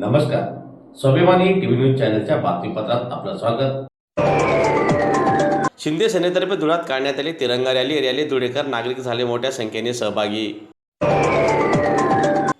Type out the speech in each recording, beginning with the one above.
नमस्कार. स्वाभिमानी TV news चॅनलच्या बातमीपत्रात आपलं स्वागत. शिंदे सेनेतर्फे धुळ्यात काढण्यात आली तिरंगा रॅली. रॅली धुळेकर नागरिक झाले मोठ्या संख्येने सहभागी.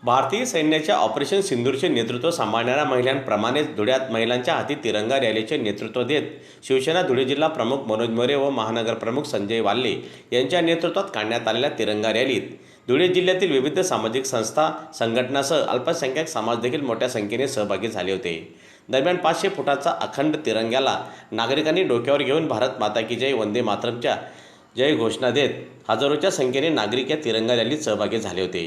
भारतीय सैन्याच्या ऑपरेशन सिंदूरचे नेतृत्व सांभाळणाऱ्या महिलांप्रमाणेच धुळ्यात महिलांच्या हाती तिरंगा रॅलीचे नेतृत्व देत शिवसेना धुळे जिल्हा प्रमुख मनोज मोरे व महानगर प्रमुख संजय वाल्ले यांच्या नेतृत्वात काढण्यात आलेल्या तिरंगा रॅलीत धुळे जिल्ह्यातील विविध सामाजिक संस्था संघटनासह अल्पसंख्याक समाज देखील मोठ्या संख्येने सहभागी झाले होते. दरम्यान पाचशे फुटाचा अखंड तिरंग्याला नागरिकांनी डोक्यावर घेऊन भारत माता की जय वंदे मातरमच्या जय घोषणा देत हजारोच्या संख्येने नागरिक या तिरंगा रॅलीत सहभागी झाले होते.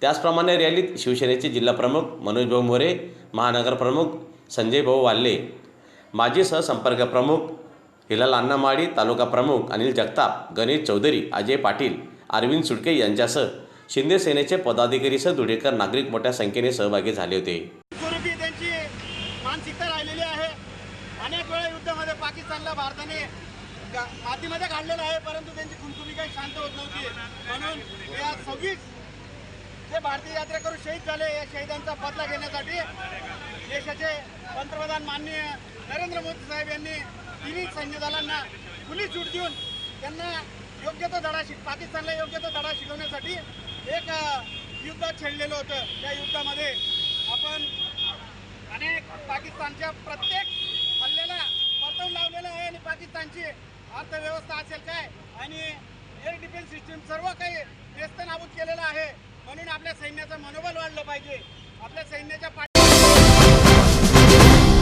त्याचप्रमाणे रॅलीत शिवसेनेचे जिल्हाप्रमुख मनोज भाऊ मोरे महानगरप्रमुख संजय भाऊ वाल्ले माजी सहसंपर्क प्रमुख हिलाल अण्णामाळी तालुका प्रमुख अनिल जगताप गणेश चौधरी अजय पाटील अरविंद सुडके यांच्यासह शिंदे सेनेचे पदाधिकारीसह धुळेकर नागरिक मोठ्या संख्येने सहभागी झाले होते. स्वरूपी त्यांची मानसिकता राहिलेली आहे. अनेक वेळा युद्धामध्ये पाकिस्तानला भारताने मातीमध्ये काढलेलं आहे परंतु त्यांची खुमखुमी काही शांत होत नव्हती. म्हणून या सव्वीस जे भारतीय यात्रेकरू शहीद झाले या शहीदांचा बदला घेण्यासाठी देशाचे पंतप्रधान माननीय नरेंद्र मोदी साहेब यांनी तिन्ही सैन्य दलांना खुली सूट देऊन त्यांना योग्य तो धडा शिक पाकिस्तानला योग्य तो धडा शिकवण्यासाठी एक युद्ध छेडलेलं होतं. त्या युद्धामध्ये आपण अनेक पाकिस्तानच्या प्रत्येक हल्ल्याला परतवून लावलेलं आहे आणि पाकिस्तानची अर्थव्यवस्था असेल काय? आणि एअर डिफेन्स सिस्टीम सर्व काही व्यस्त नाबूद केलेलं आहे. म्हणून आपल्या सैन्याचं मनोबल वाढलं पाहिजे. आपल्या सैन्याच्या पाठी